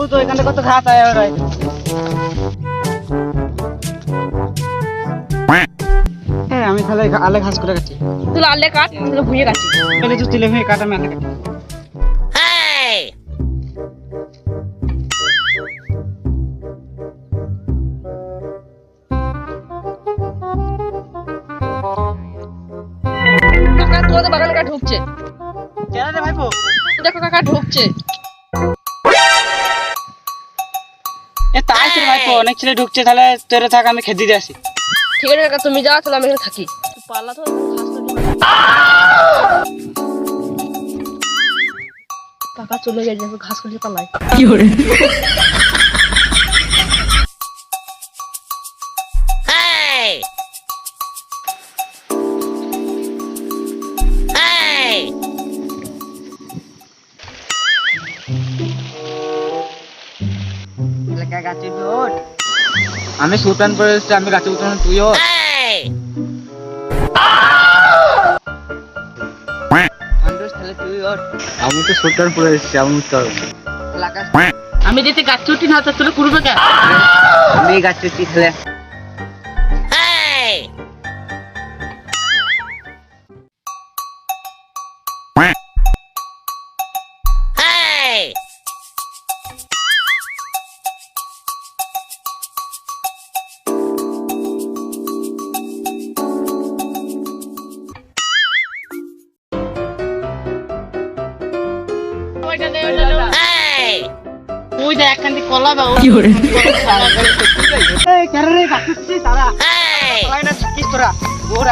ও তো এখানে কত ঘাস আয় আর হ্যাঁ আমি তাহলে আলে ঘাস করে কাটি। তুই আলে কাট তুই ভুঁয়ে কাটি। পহলে তুই তুলে ভুঁয়ে কাট আমি আলে কাটি তোদের বাগানে কাঠ ঢুকছে। কেন রে ভাইপো? দেখো কাকা ঢুকছে। এ তাই ভাই তো অনেক ছেলে ঢুকছে তাহলে তোরে থাক আমি খেতে দিয়ে আসি। ঠিক আছে কাকা তুমি যাও তাহলে আমি এখানে থাকি। পাল্লা তো। কাকা চলে গেছে ঘাস করে ওঠ আমি সুলতান পরে এসেছি আমি গাছে উঠানো তুই ওঠ তুই ওঠ। আমি তো সুলতান পরে এসেছি আমি তো আমি যদি গাছ চুটি না তো তুলে করবে কেন আমি গাছ চুটি তাহলে। ওই দেখ কলা বা এই কেন রে গাছে তারা না থাকিস তোরা। ওর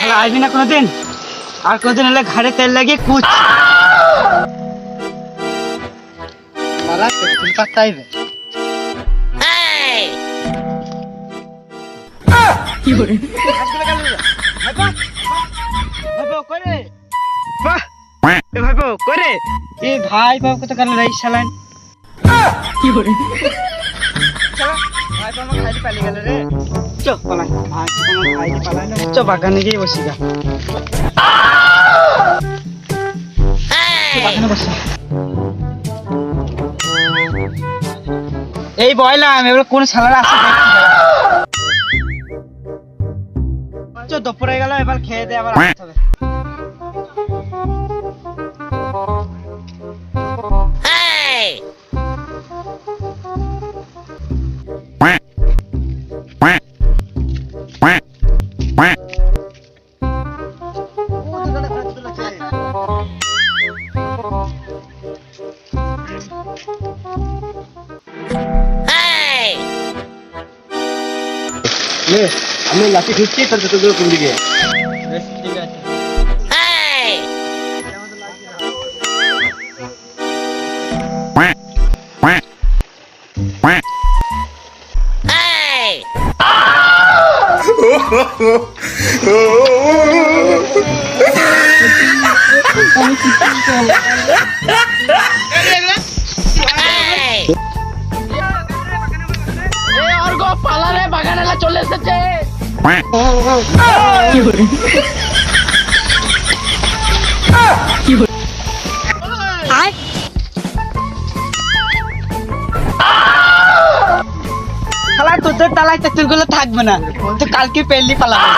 শালা আসবি না কোনোদিন? আর কোনোদিন এলে ঘাড়ে তেল লাগিয়ে কুচ। ভাইপো করে এ ভাইপো করে এ ভাই বাবু কত কাল রাইস চালান কি করে ভাই বাবু খাইতে পালি গেল রে চ পালাই ভাই তো আমার পালাই না চ বাগানে গিয়ে বসি চ, বাগানে বসি এই বয়লাম এবার কোন শালারা আছে দেখছি দাঁড়া। দুপুরে গেল এবার খেয়ে দে আবার আসতে হবে নে আমি লাঠি খুঁজছি তোর যতগুলো কোন দিকে? বেশ ঠিক আছে। পালারে বাগানে চলে এসেছে। তোদের তালায় তেঁতুলগুলো থাকবে না। তো কালকে পেলি পালাবে।